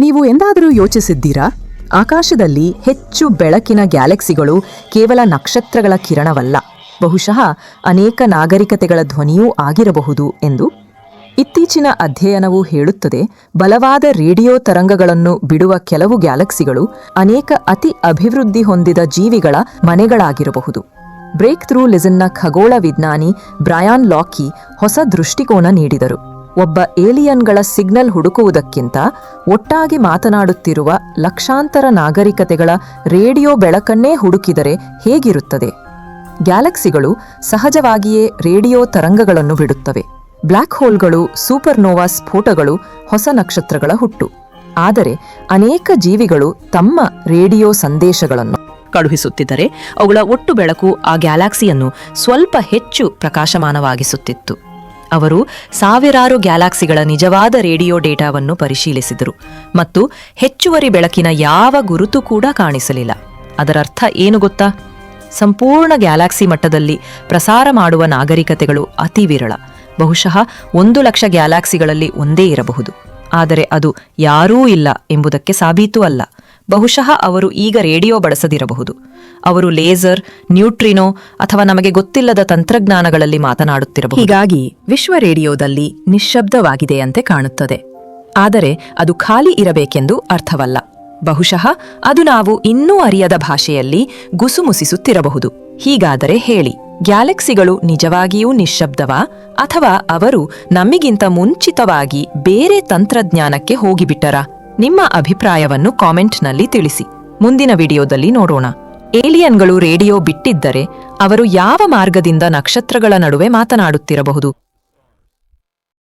ನೀವು ಎಂದಾದರೂ ಯೋಚಿಸಿದ್ದೀರಾ? ಆಕಾಶದಲ್ಲಿ ಹೆಚ್ಚು ಬೆಳಕಿನ ಗ್ಯಾಲಕ್ಸಿಗಳು ಕೇವಲ ನಕ್ಷತ್ರಗಳ ಕಿರಣವಲ್ಲ, ಬಹುಶಃ ಅನೇಕ ನಾಗರಿಕತೆಗಳ ಧ್ವನಿಯೂ ಆಗಿರಬಹುದು ಎಂದು? ಇತ್ತೀಚಿನ ಅಧ್ಯಯನವು ಹೇಳುತ್ತದೆ, ಬಲವಾದ ರೇಡಿಯೋ ತರಂಗಗಳನ್ನು ಬಿಡುವ ಕೆಲವು ಗ್ಯಾಲಕ್ಸಿಗಳು ಅನೇಕ ಅತಿ ಅಭಿವೃದ್ಧಿ ಹೊಂದಿದ ಜೀವಿಗಳ ಮನೆಗಳಾಗಿರಬಹುದು. ಬ್ರೇಕ್ ಥ್ರೂ ಲಿಸನ್ನ ಖಗೋಳ ವಿಜ್ಞಾನಿ ಬ್ರಯಾನ್ ಲಾಕಿ ಹೊಸ ದೃಷ್ಟಿಕೋನ ನೀಡಿದರು. ಒಬ್ಬ ಏಲಿಯನ್ಗಳ ಸಿಗ್ನಲ್ ಹುಡುಕುವುದಕ್ಕಿಂತ ಒಟ್ಟಾಗಿ ಮಾತನಾಡುತ್ತಿರುವ ಲಕ್ಷಾಂತರ ನಾಗರಿಕತೆಗಳ ರೇಡಿಯೋ ಬೆಳಕನ್ನೇ ಹುಡುಕಿದರೆ ಹೇಗಿರುತ್ತದೆ? ಗ್ಯಾಲಕ್ಸಿಗಳು ಸಹಜವಾಗಿಯೇ ರೇಡಿಯೋ ತರಂಗಗಳನ್ನು ಬಿಡುತ್ತವೆ. ಬ್ಲ್ಯಾಕ್ ಹೋಲ್ಗಳು, ಸೂಪರ್ನೋವಾ ಸ್ಫೋಟಗಳು, ಹೊಸ ನಕ್ಷತ್ರಗಳ ಹುಟ್ಟು. ಆದರೆ ಅನೇಕ ಜೀವಿಗಳು ತಮ್ಮ ರೇಡಿಯೋ ಸಂದೇಶಗಳನ್ನು ಕಳುಹಿಸುತ್ತಿದ್ದರೆ ಅವುಗಳ ಒಟ್ಟು ಬೆಳಕು ಆ ಗ್ಯಾಲಾಕ್ಸಿಯನ್ನು ಸ್ವಲ್ಪ ಹೆಚ್ಚು ಪ್ರಕಾಶಮಾನವಾಗಿಸುತ್ತಿತ್ತು. ಅವರು ಸಾವಿರಾರು ಗ್ಯಾಲಾಕ್ಸಿಗಳ ನಿಜವಾದ ರೇಡಿಯೋ ಡೇಟಾವನ್ನು ಪರಿಶೀಲಿಸಿದರು ಮತ್ತು ಹೆಚ್ಚುವರಿ ಬೆಳಕಿನ ಯಾವ ಗುರುತು ಕೂಡ ಕಾಣಿಸಲಿಲ್ಲ. ಅದರರ್ಥ ಏನು ಗೊತ್ತಾ? ಸಂಪೂರ್ಣ ಗ್ಯಾಲಾಕ್ಸಿ ಮಟ್ಟದಲ್ಲಿ ಪ್ರಸಾರ ಮಾಡುವ ನಾಗರಿಕತೆಗಳು ಅತಿ ವಿರಳ. ಬಹುಶಃ ಒಂದು ಲಕ್ಷ ಗ್ಯಾಲಾಕ್ಸಿಗಳಲ್ಲಿ ಒಂದೇ ಇರಬಹುದು. ಆದರೆ ಅದು ಯಾರೂ ಇಲ್ಲ ಎಂಬುದಕ್ಕೆ ಸಾಬೀತು ಅಲ್ಲ. ಬಹುಶಃ ಅವರು ಈಗ ರೇಡಿಯೋ ಬಳಸದಿರಬಹುದು. ಅವರು ಲೇಸರ್, ನ್ಯೂಟ್ರಿನೋ ಅಥವಾ ನಮಗೆ ಗೊತ್ತಿಲ್ಲದ ತಂತ್ರಜ್ಞಾನಗಳಲ್ಲಿ ಮಾತನಾಡುತ್ತಿರಬಹುದು. ಹೀಗಾಗಿ ವಿಶ್ವ ರೇಡಿಯೋದಲ್ಲಿ ನಿಶ್ಶಬ್ದವಾಗಿದೆಯಂತೆ ಕಾಣುತ್ತದೆ. ಆದರೆ ಅದು ಖಾಲಿ ಇರಬೇಕೆಂದು ಅರ್ಥವಲ್ಲ. ಬಹುಶಃ ಅದು ನಾವು ಇನ್ನೂ ಅರಿಯದ ಭಾಷೆಯಲ್ಲಿ ಗುಸುಮುಸಿಸುತ್ತಿರಬಹುದು ಹೀಗಾದರೆ ಹೇಳಿ, ಗ್ಯಾಲಕ್ಸಿಗಳು ನಿಜವಾಗಿಯೂ ನಿಶ್ಶಬ್ದವಾ? ಅಥವಾ ಅವರು ನಮಗಿಂತ ಮುಂಚಿತವಾಗಿ ಬೇರೆ ತಂತ್ರಜ್ಞಾನಕ್ಕೆ ಹೋಗಿಬಿಟ್ಟರಾ? ನಿಮ್ಮ ಅಭಿಪ್ರಾಯವನ್ನು ಕಾಮೆಂಟ್ನಲ್ಲಿ ತಿಳಿಸಿ. ಮುಂದಿನ ವಿಡಿಯೋದಲ್ಲಿ ನೋಡೋಣ. ಏಲಿಯನ್ಗಳು ರೇಡಿಯೋ ಬಿಟ್ಟಿದ್ದರೆ ಅವರು ಯಾವ ಮಾರ್ಗದಿಂದ ನಕ್ಷತ್ರಗಳ ನಡುವೆ ಮಾತನಾಡುತ್ತಿರಬಹುದು?